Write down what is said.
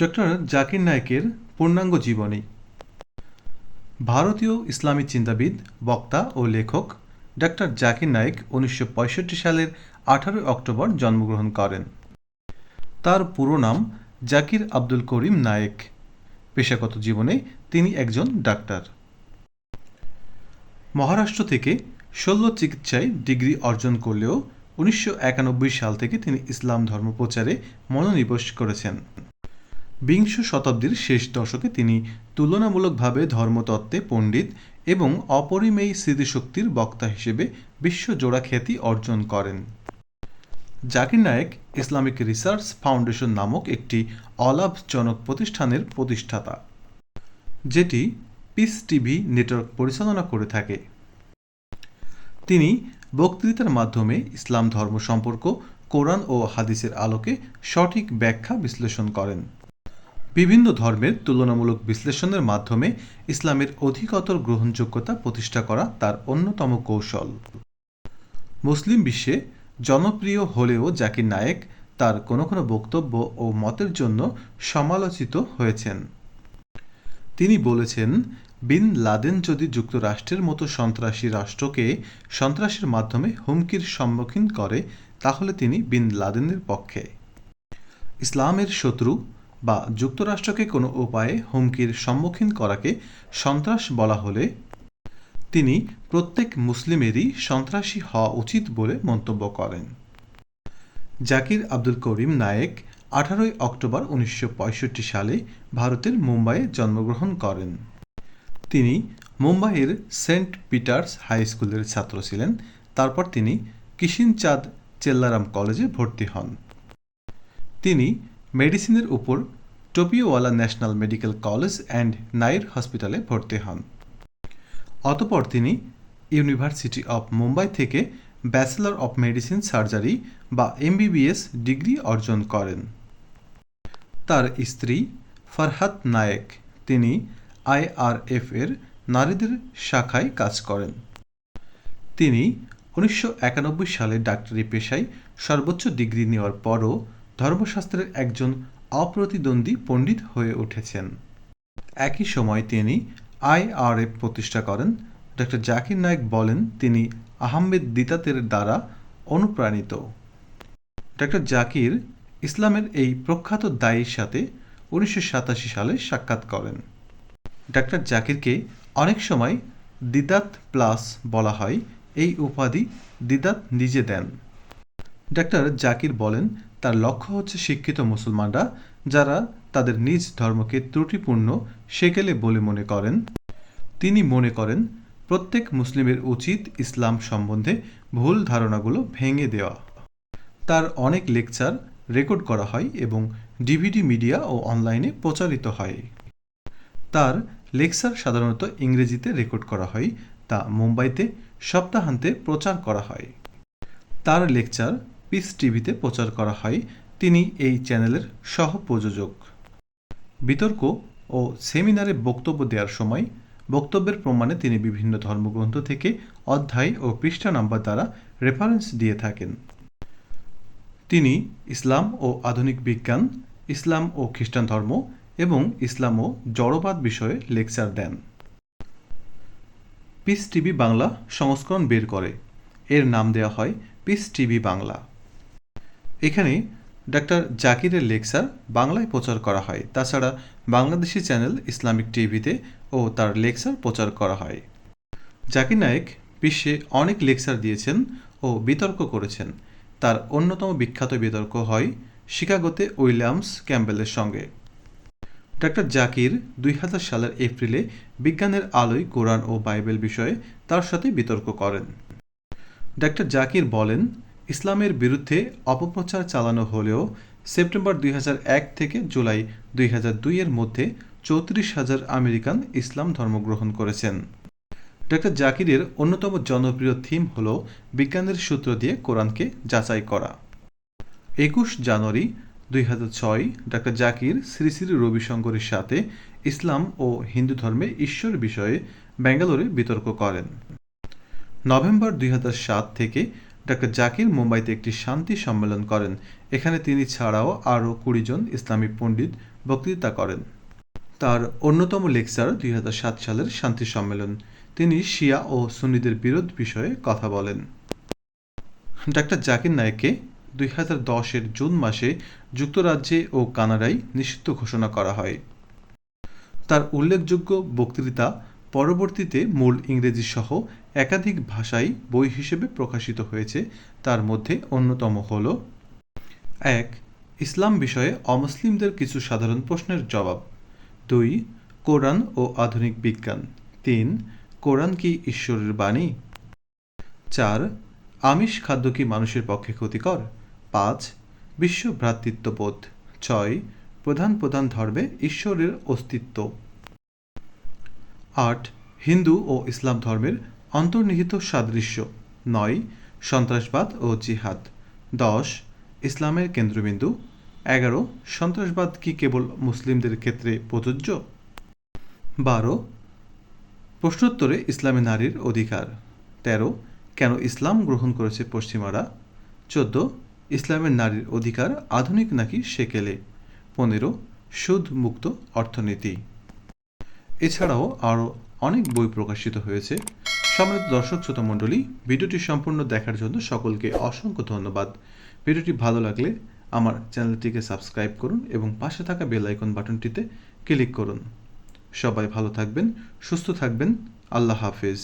Doctor Zakir নায়েকের পূর্ণাঙ্গ জীবনী। ভারতীয় ইসলামী চিন্তাবিদ, বক্তা ও লেখক ডক্টর জাকির নায়েক উনিশশো পঁয়ষট্টি সালের আঠারোই অক্টোবর জন্মগ্রহণ করেন। তার পুরো নাম জাকির আব্দুল করিম নায়েক। পেশাগত জীবনে তিনি একজন ডাক্তার। মহারাষ্ট্র থেকে শল্য চিকিৎসায় ডিগ্রি অর্জন করলেও উনিশশো একানব্বই সাল থেকে তিনি ইসলাম ধর্ম প্রচারে মনোনিবেশ করেছেন। বিংশ শতাব্দীর শেষ দশকে তিনি তুলনামূলকভাবে ধর্মতত্ত্বে পণ্ডিত এবং অপরিমেয়ী স্মৃতিশক্তির বক্তা হিসেবে বিশ্বজোড়া খ্যাতি অর্জন করেন। Zakir Naik Islamic research foundation নামক একটি অলাভজনক প্রতিষ্ঠানের প্রতিষ্ঠাতা, যেটি পিস টিভি নেটওয়ার্ক পরিচালনা করে থাকে। তিনি বক্তৃতার মাধ্যমে ইসলাম ধর্ম সম্পর্ক, কোরআন ও হাদিসের আলোকে সঠিক ব্যাখ্যা বিশ্লেষণ করেন। বিভিন্ন ধর্মের তুলনামূলক বিশ্লেষণের মাধ্যমে ইসলামের অধিকতর গ্রহণযোগ্যতা প্রতিষ্ঠা করা তার অন্যতম কৌশল। মুসলিম বিশ্বে জনপ্রিয় হলেও জাকির নায়েক তার কোনো কোনো বক্তব্য ও মতের জন্য সমালোচিত হয়েছেন। তিনি বলেছেন, বিন লাদেন যদি যুক্তরাষ্ট্রের মতো সন্ত্রাসী রাষ্ট্রকে সন্ত্রাসের মাধ্যমে হুমকির সম্মুখীন করে, তাহলে তিনি বিন লাদেনের পক্ষে। ইসলামের শত্রু বা যুক্তরাষ্ট্রকে কোনো উপায়ে হুমকির সম্মুখীন করাকে সন্ত্রাস বলা হলে তিনি প্রত্যেক মুসলিমেরই সন্ত্রাসী হওয়া উচিত বলে মন্তব্য করেন। জাকির আব্দুল করিম নায়েক আঠারোই অক্টোবর উনিশশো পঁয়ষট্টি সালে ভারতের মুম্বাইয়ে জন্মগ্রহণ করেন। তিনি মুম্বাইয়ের সেন্ট পিটার্স হাই স্কুলের ছাত্র ছিলেন। তারপর তিনি কিষিনচাঁদ চেল্লারাম কলেজে ভর্তি হন। তিনি মেডিসিনের উপর Topiwala national medical college and Nair হসপিটালে ভর্তি হন। অতপর তিনি ইউনিভার্সিটি অব মুম্বাই থেকে ব্যাচেলর অব মেডিসিন সার্জারি বা এমবিবিএস ডিগ্রি অর্জন করেন। তার স্ত্রী ফরহাত নায়েক, তিনি আইআরএফ এর নারীদের শাখায় কাজ করেন। তিনি উনিশশো একানব্বই সালে ডাক্তারি পেশায় সর্বোচ্চ ডিগ্রি নেওয়ার পরও ধর্মশাস্ত্রের একজন অপ্রতিদ্বন্দ্বী পণ্ডিত হয়ে উঠেছেন। একই সময় তিনি আইআরএফ প্রতিষ্ঠা করেন। ডক্টর জাকির নায়েক বলেন, তিনি আহমেদ দিতাতের দ্বারা অনুপ্রাণিত। ডক্টর জাকির ইসলামের এই প্রখ্যাত দায়ীর সাথে উনিশশো সাতাশি সালে সাক্ষাৎ করেন। ডাক্তার জাকিরকে অনেক সময় দিদাত প্লাস বলা হয়। এই উপাধি দিদাত নিজে দেন। ডাক্তার জাকির বলেন তার লক্ষ্য হচ্ছে শিক্ষিত মুসলমানরা যারা তাদের নিজ ধর্মকে ত্রুটিপূর্ণ, সেকেলে বলে মনে করেন। তিনি মনে করেন, প্রত্যেক মুসলিমের উচিত ইসলাম সম্বন্ধে ভুল ধারণাগুলো ভেঙে দেওয়া। তার অনেক লেকচার রেকর্ড করা হয় এবং ডিভিডি মিডিয়া ও অনলাইনে প্রচারিত হয়। তার লেকচার সাধারণত ইংরেজিতে রেকর্ড করা হয়, তা মুম্বাইতে সপ্তাহান্তে প্রচার করা হয়। তার লেকচার পিস টিভিতে প্রচার করা হয়। তিনি এই চ্যানেলের সহ প্রযোজক বিতর্ক ও সেমিনারে বক্তব্য দেওয়ার সময় বক্তব্যের প্রমাণে তিনি বিভিন্ন ধর্মগ্রন্থ থেকে অধ্যায় ও পৃষ্ঠা নাম্বার দ্বারা রেফারেন্স দিয়ে থাকেন। তিনি ইসলাম ও আধুনিক বিজ্ঞান, ইসলাম ও খ্রিস্টান ধর্ম এবং ইসলাম ও জড়বাদ বিষয়ে লেকচার দেন। পিস টিভি বাংলা সংস্করণ বের করে। এর নাম দেওয়া হয় পিস টিভি বাংলা। এখানে ডাক্তার জাকিরের লেকচার বাংলায় প্রচার করা হয়। তাছাড়া বাংলাদেশি চ্যানেল ইসলামিক টিভিতে ও তার লেকচার প্রচার করা হয়। জাকির নায়েক বিশ্বে অনেক লেকচার দিয়েছেন ও বিতর্ক করেছেন। তার অন্যতম বিখ্যাত বিতর্ক হয় শিকাগোতে উইলিয়ামস ক্যাম্বেলের সঙ্গে। ডাক্তার জাকির দুই হাজার সালের এপ্রিলে বিজ্ঞানের আলোয় কোরআন ও বাইবেল বিষয়ে তার সাথে বিতর্ক করেন। ডাক্তার জাকির বলেন ইসলামের বিরুদ্ধে অপপ্রচার চালানো হলেও সেপ্টেম্বর দুই হাজার এক থেকে জুলাই দুই হাজার দুই এর মধ্যে চৌত্রিশ হাজার আমেরিকান ইসলাম ধর্ম গ্রহণ করেছেন। ডাক্তার জাকিরের অন্যতম জনপ্রিয় থিম হল বিজ্ঞানের সূত্র দিয়ে কোরআনকে যাচাই করা। একুশ জানুয়ারি দুই হাজার ছয় ডাক্তার জাকির শ্রী শ্রী রবিশঙ্করের সাথে ইসলাম ও হিন্দু ধর্মে ঈশ্বর বিষয়ে ব্যাঙ্গালোরে বিতর্ক করেন। নভেম্বর দুই থেকে ডাক্তার জাকির মুম্বাইতে একটি শান্তি সম্মেলন করেন। এখানে তিনি ছাড়াও আরও কুড়ি জন ইসলামী পণ্ডিত বক্তৃতা করেন। তার অন্যতম লেকচার দুই হাজার সাত সালের শান্তি সম্মেলন। তিনি শিয়া ও সুন্নিদের বিরোধ বিষয়ে কথা বলেন। ডাক্তার জাকির নায়েককে দুই হাজার দশের জুন মাসে যুক্তরাজ্যে ও কানাডায় নিষিদ্ধ ঘোষণা করা হয়। তার উল্লেখযোগ্য বক্তৃতা পরবর্তীতে মূল ইংরেজি সহ একাধিক ভাষায় বই হিসেবে প্রকাশিত হয়েছে, তার মধ্যে অন্যতম হল এক, ইসলাম বিষয়ে অমুসলিমদের কিছু সাধারণ প্রশ্নের জবাব। দুই, কোরআন ও আধুনিক বিজ্ঞান। তিন, কোরআন কি ঈশ্বরের বাণী? চার, আমিষ খাদ্য কি মানুষের পক্ষে ক্ষতিকর? পাঁচ বিশ্ব ভ্রাতৃত্ববোধ ছয়, প্রধান প্রধান ধর্মে ঈশ্বরের অস্তিত্ব। আট, হিন্দু ও ইসলাম ধর্মের অন্তর্নিহিত সাদৃশ্য। নয়, সন্ত্রাসবাদ ও জিহাদ। দশ, ইসলামের কেন্দ্রবিন্দু। এগারো, সন্ত্রাসবাদ কি কেবল মুসলিমদের ক্ষেত্রে প্রযোজ্য? বারো, প্রশ্নোত্তরে ইসলামে নারীর অধিকার। তেরো, কেন ইসলাম গ্রহণ করেছে পশ্চিমারা? চোদ্দ, ইসলামের নারীর অধিকার আধুনিক নাকি সেকেলে? পনেরো, সুদ মুক্ত অর্থনীতি। এছাড়াও আরও অনেক বই প্রকাশিত হয়েছে। সম্মানিত দর্শক, শ্রোতা মণ্ডলী, ভিডিওটি সম্পূর্ণ দেখার জন্য সকলকে অসংখ্য ধন্যবাদ। ভিডিওটি ভালো লাগলে আমার চ্যানেলটিকে সাবস্ক্রাইব করুন এবং পাশে থাকা বেল আইকন বাটনটিতে ক্লিক করুন। সবাই ভালো থাকবেন, সুস্থ থাকবেন। আল্লাহ হাফেজ।